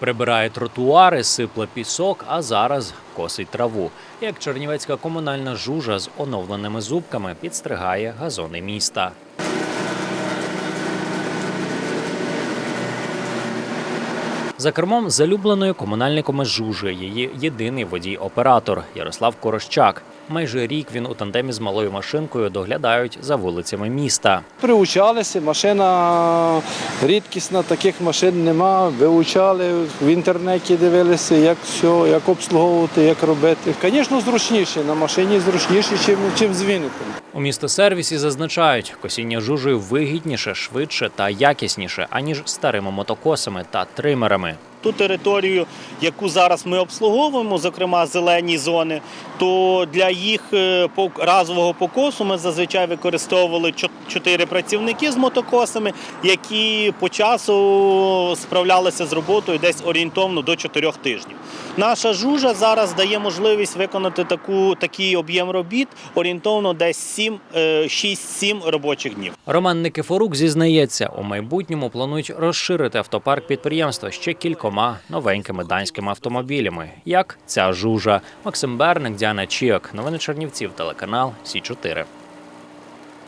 Прибирає тротуари, сипле пісок, а зараз косить траву. Як чернівецька комунальна жужа з оновленими зубками підстригає газони міста. За кермом залюбленої комунальниками жужи її єдиний водій-оператор Ярослав Корощак. Майже рік він у тандемі з малою машинкою доглядають за вулицями міста. Приучалися, машина рідкісна, таких машин нема. Вивчали, в інтернеті дивилися, як все, як обслуговувати, як робити. Звісно, зручніше. На машині зручніше, ніж, ніж з віником. У містосервісі зазначають, косіння жужи вигідніше, швидше та якісніше, аніж старими мотокосами та тримерами. Ту територію, яку зараз ми обслуговуємо, зокрема зелені зони, то для їх е, разового покосу ми зазвичай використовували чотири працівники з мотокосами, які по часу справлялися з роботою десь орієнтовно до чотирьох тижнів. Наша жужа зараз дає можливість виконати таку, такий об'єм робіт орієнтовно десь 7, е, 6-7 робочих днів. Роман Никифорук зізнається, у майбутньому планують розширити автопарк підприємства ще кількома новенькими данськими автомобілями, як ця жужа. Максим Берник, Діана Чіок. Новини Чернівців, телеканал Сі 4